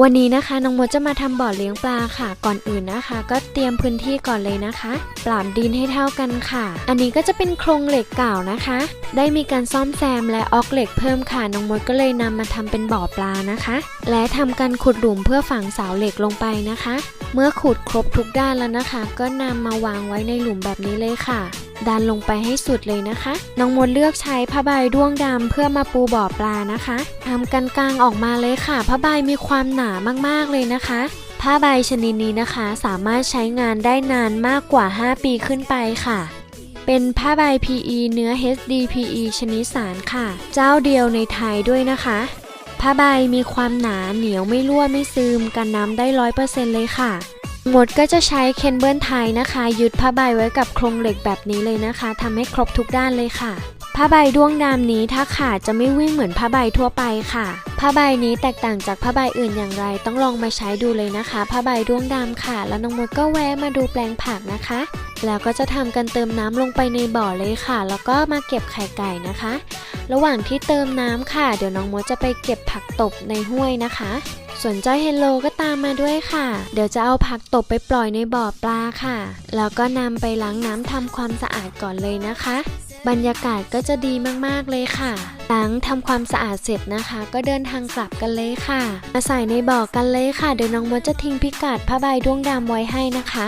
วันนี้นะคะน้องมดจะมาทำบ่อเลี้ยงปลาค่ะ ก่อนอื่นนะคะ ก็เตรียมพื้นที่ก่อนเลยนะคะ ปรับดินให้เท่ากันค่ะ อันนี้ก็จะเป็นโครงเหล็กเก่านะคะ ได้มีการซ่อมแซมและออกเหล็กเพิ่มค่ะน้องมดก็เลยนำมาทำเป็นบ่อปลานะคะ และทำการขุดหลุมเพื่อฝังเสาเหล็กลงไปนะคะ เมื่อขุดครบทุกด้านแล้วนะคะ ก็นำมาวางไว้ในหลุมแบบนี้เลยค่ะดันลงไปให้สุดเลยนะคะ น้องมดเลือกใช้ผ้าใบด้วงดำเพื่อมาปูบ่อปลานะคะทำกันกลางออกมาเลยค่ะผ้าใบมีความหนามากๆเลยนะคะ ผ้าใบชนิดนี้นะคะ สามารถใช้งานได้นานมากกว่า 5 ปีขึ้นไปค่ะ เป็นผ้าใบ PE เนื้อ HDPE ชนิดสารค่ะ เจ้าเดียวในไทยด้วยนะคะ ผ้าใบมีความหนาเหนียวไม่รั่วไม่ซึมกันน้ำได้ร้อยเปอร์เซ็นต์เลยค่ะ หมดก็จะใช้เคนเบิลไทยนะคะ ยึดผ้าใบไว้กับโครงเหล็กแบบนี้เลยนะคะทำให้ครบทุกด้านเลยค่ะ ผ้าใบด้วงดำนี้ถ้าขาดจะไม่วิ่งเหมือนผ้าใบทั่วไปค่ะ ผ้าใบนี้แตกต่างจากผ้าใบอื่นอย่างไร ต้องลองมาใช้ดูเลยนะคะ ผ้าใบด้วงดำค่ะ แล้วน้องมดก็แวะมาดูแปลงผักนะคะ แล้วก็จะทำกันเติมน้ำลงไปในบ่อเลยค่ะ แล้วก็มาเก็บไข่ไก่นะคะ ระหว่างที่เติมน้ำค่ะ เดี๋ยวน้องมดจะไปเก็บผักตบในห้วยนะคะ ส่วนเจ้าเฮลโลก็ตามมาด้วยค่ะ เดี๋ยวจะเอาผักตบไปปล่อยในบ่อปลาค่ะ แล้วก็นำไปล้างน้ำทำความสะอาดก่อนเลยนะคะ บรรยากาศก็จะดีมากๆเลยค่ะ หลังทำความสะอาดเสร็จนะคะ ก็เดินทางกลับกันเลยค่ะ มาใส่ในบ่อกกันเลยค่ะ เดี๋ยวน้องมดจะทิ้งพิกัดผ้าใบด้วงดำไว้ให้นะคะ